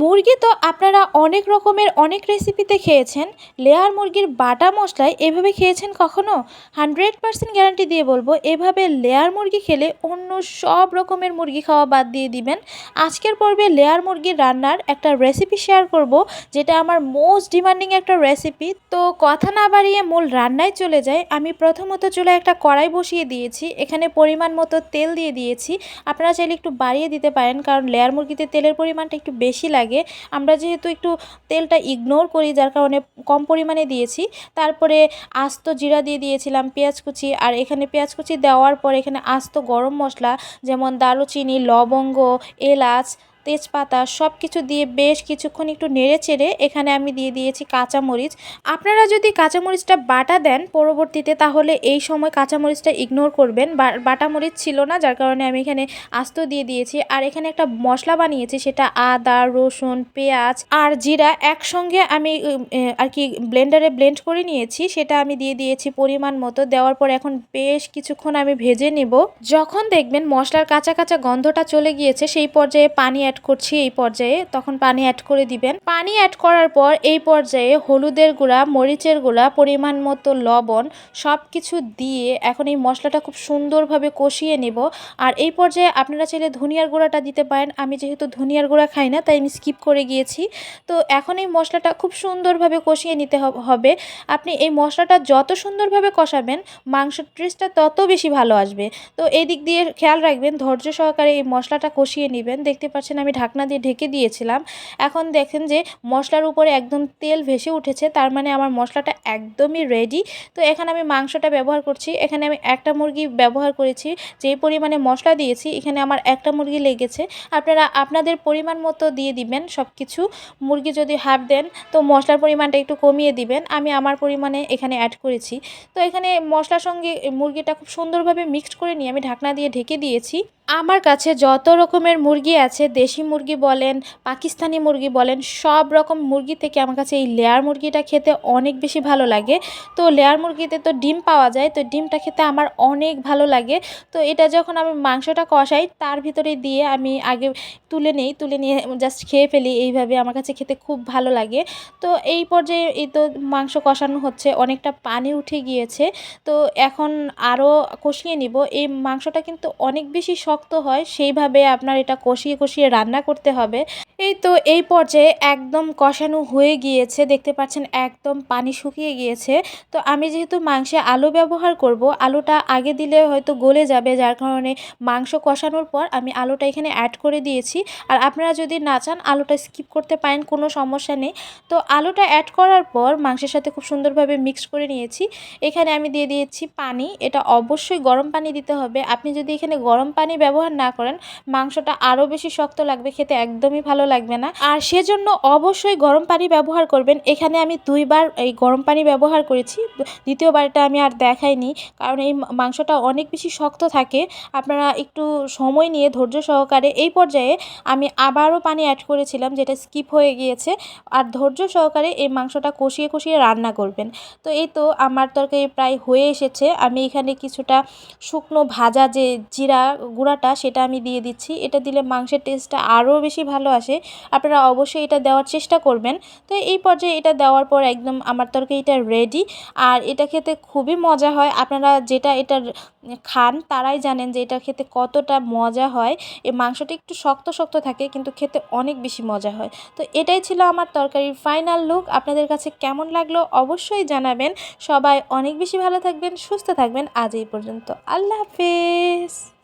মুরগি তো আপনারা অনেক রকমের অনেক রেসিপিতে খেয়েছেন। লেয়ার মুরগির বাটা মশলায় এভাবে খেয়েছেন কখনো? হান্ড্রেড পারসেন্ট গ্যারান্টি দিয়ে বলব, এভাবে লেয়ার মুরগি খেলে অন্য সব রকমের মুরগি খাওয়া বাদ দিয়ে দিবেন। আজকের পর্বে লেয়ার মুরগির রান্নার একটা রেসিপি শেয়ার করব, যেটা আমার মোস্ট ডিমান্ডিং একটা রেসিপি তো কথা না বাড়িয়ে মূল রান্নায় চলে যায় আমি প্রথমত চুলে একটা কড়াই বসিয়ে দিয়েছি, এখানে পরিমাণ মতো তেল দিয়ে দিয়েছি। আপনারা চাইলে একটু বাড়িয়ে দিতে পারেন, কারণ লেয়ার মুরগিতে তেলের পরিমাণটা একটু বেশি লাগে। আমরা যেহেতু একটু তেলটা ইগনোর করি, যার কারণে কম পরিমাণে দিয়েছি। তারপরে আস্ত জিরা দিয়ে দিয়েছিলাম, পেঁয়াজ কুচি। আর এখানে পেঁয়াজ কুচি দেওয়ার পর এখানে আস্ত গরম মশলা, যেমন দারুচিনি, লবঙ্গ, এলাচ তেজপাতা সব কিছু দিয়ে বেশ কিছুক্ষণ একটু নেড়ে চেড়ে এখানে আমি দিয়ে দিয়েছি কাঁচামরিচ। আপনারা যদি কাঁচামরিচটা বাটা দেন পরবর্তীতে তাহলে এই সময় কাঁচামরিচটা ইগনোর করবেন। বাটা মরিচ ছিল না, যার কারণে আমি এখানে আস্ত দিয়ে দিয়েছি। আর এখানে একটা মশলা বানিয়েছি, সেটা আদা, রসুন, পেঁয়াজ আর জিরা একসঙ্গে আমি আর কি ব্লেন্ডারে ব্লেন্ড করে নিয়েছি। সেটা আমি দিয়ে দিয়েছি পরিমাণ মতো। দেওয়ার পর এখন বেশ কিছুক্ষণ আমি ভেজে নেব। যখন দেখবেন মশলার কাঁচা কাঁচা গন্ধটা চলে গিয়েছে, সেই পর্যায়ে পানি অ্যাড করছি এই পর্যায়ে, তখন পানি অ্যাড করে দিবেন। পানি অ্যাড করার পর এই পর্যায়ে হলুদের গুঁড়া, মরিচের গুঁড়া, পরিমাণ মতো লবণ সব কিছু দিয়ে এখন এই মশলাটা খুব সুন্দরভাবে কষিয়ে নেব। আর এই পর্যায়ে আপনারা চাইলে ধনিয়ার গুঁড়াটা দিতে পারেন। আমি যেহেতু ধনিয়ার গুঁড়া খাই না, তাই আমি স্কিপ করে গিয়েছি। তো এখন এই মশলাটা খুব সুন্দরভাবে কষিয়ে নিতে হবে আপনি এই মশলাটা যত সুন্দরভাবে কষাবেন, মাংসের টেস্টটা তত বেশি ভালো আসবে। তো এই দিক দিয়ে খেয়াল রাখবেন, ধৈর্য সহকারে এই মশলাটা কষিয়ে নেবেন। দেখতে পাচ্ছেন আমি ঢাকনা দিয়ে ঢেকে দিয়েছিলাম। এখন দেখেন যে মশলার উপরে একদম তেল ভেসে উঠেছে, তার মানে আমার মশলাটা একদমই রেডি তো এখানে আমি মাংসটা ব্যবহার করছি, এখানে আমি একটা মুরগি ব্যবহার করেছি, যেই পরিমাণে মশলা দিয়েছি, এখানে আমার একটা মুরগি লেগেছে। আপনারা, আপনাদের পরিমাণ মতো দিয়ে দিবেন সব কিছু মুরগি যদি হাফ দেন, তো মশলার পরিমাণটা একটু কমিয়ে দিবেন। আমি আমার পরিমাণে এখানে অ্যাড করেছি। তো এখানে মশলার সঙ্গে মুরগিটা খুব সুন্দরভাবে মিক্সড করে নিয়ে আমি ঢাকনা দিয়ে ঢেকে দিয়েছি। আমার কাছে যত রকমের মুরগি আছে, দেশি মুরগি বলেন, পাকিস্তানি মুরগি বলেন, সব রকম মুরগি থেকে আমার কাছে এই লেয়ার মুরগিটা খেতে অনেক বেশি ভালো লাগে। তো লেয়ার মুরগিতে তো ডিম পাওয়া যায়, তো ডিমটা খেতে আমার অনেক ভালো লাগে। তো এটা যখন আমি মাংসটা কষাই, তার ভিতরে দিয়ে আমি আগে তুলে নেই, তুলে নিয়ে জাস্ট খেয়ে ফেলি, এইভাবে আমার কাছে খেতে খুব ভালো লাগে। তো এই পর্যায়ে এই তো মাংস কষানো হচ্ছে, অনেকটা পানি উঠে গিয়েছে। তো এখন আরও কষিয়ে নিব। এই মাংসটা কিন্তু অনেক বেশি শক্ত হয়, সেইভাবে আপনার এটা কষিয়ে কষিয়ে রান্না করতে হবে। এই তো এই পর্যায়ে একদম কষানো হয়ে গিয়েছে, দেখতে পাচ্ছেন একদম পানি শুকিয়ে গিয়েছে। তো আমি যেহেতু মাংসে আলু ব্যবহার করব, আলুটা আগে দিলে হয়তো গলে যাবে, যার কারণে মাংস কষানোর পর আমি আলুটা এখানে অ্যাড করে দিয়েছি। আর আপনারা যদি না চান, আলুটা স্কিপ করতে পারেন, কোনো সমস্যা নেই। তো আলুটা অ্যাড করার পর মাংসের সাথে খুব সুন্দরভাবে মিক্স করে নিয়েছি। এখানে আমি দিয়ে দিয়েছি পানি, এটা অবশ্যই গরম পানি দিতে হবে। আপনি যদি এখানে গরম পানি ব্যবহার না করেন, মাংসটা আরও বেশি শক্ত লাগবে, খেতে একদমই ভালো লাগবে না। আর সেজন্য অবশ্যই গরম পানি ব্যবহার করবেন। এখানে আমি দুইবার এই গরম পানি ব্যবহার করেছি। দ্বিতীয়বারটা আমি আর দেখাইনি, কারণ এই মাংসটা অনেক বেশি শক্ত থাকে। আপনারা একটু সময় নিয়ে ধৈর্য সহকারে এই পর্যায়ে আমি আবারও পানি অ্যাড করেছিলাম, যেটা স্কিপ হয়ে গিয়েছে। আর ধৈর্য সহকারে এই মাংসটা কষিয়ে কষিয়ে রান্না করবেন। তো এই তো আমার তরকারি প্রায় হয়ে এসেছে। আমি এখানে কিছুটা শুকনো ভাজা যে জিরা গুঁড়াটা, সেটা আমি দিয়ে দিচ্ছি। এটা দিলে মাংসের টেস্টটা আরও বেশি ভালো আসে, আপনারা অবশ্যই এটা দেওয়ার চেষ্টা করবেন। তো এই পর্যায়ে এটা দেওয়ার পর একদম আমার তরকারিটা রেডি আর এটা খেতে খুবই মজা হয়। আপনারা যেটা এটা খান, তারাই জানেন যে এটা খেতে কতটা মজা হয়। এই মাংসটা একটু শক্ত শক্ত থাকে, কিন্তু খেতে অনেক বেশি মজা হয়। তো এটাই ছিল আমার তরকারির ফাইনাল লুক আপনাদের কাছে কেমন লাগল অবশ্যই জানাবেন। সবাই অনেক বেশি ভালো থাকবেন, সুস্থ থাকবেন। আজ এই পর্যন্ত। আল্লাহ হাফেজ।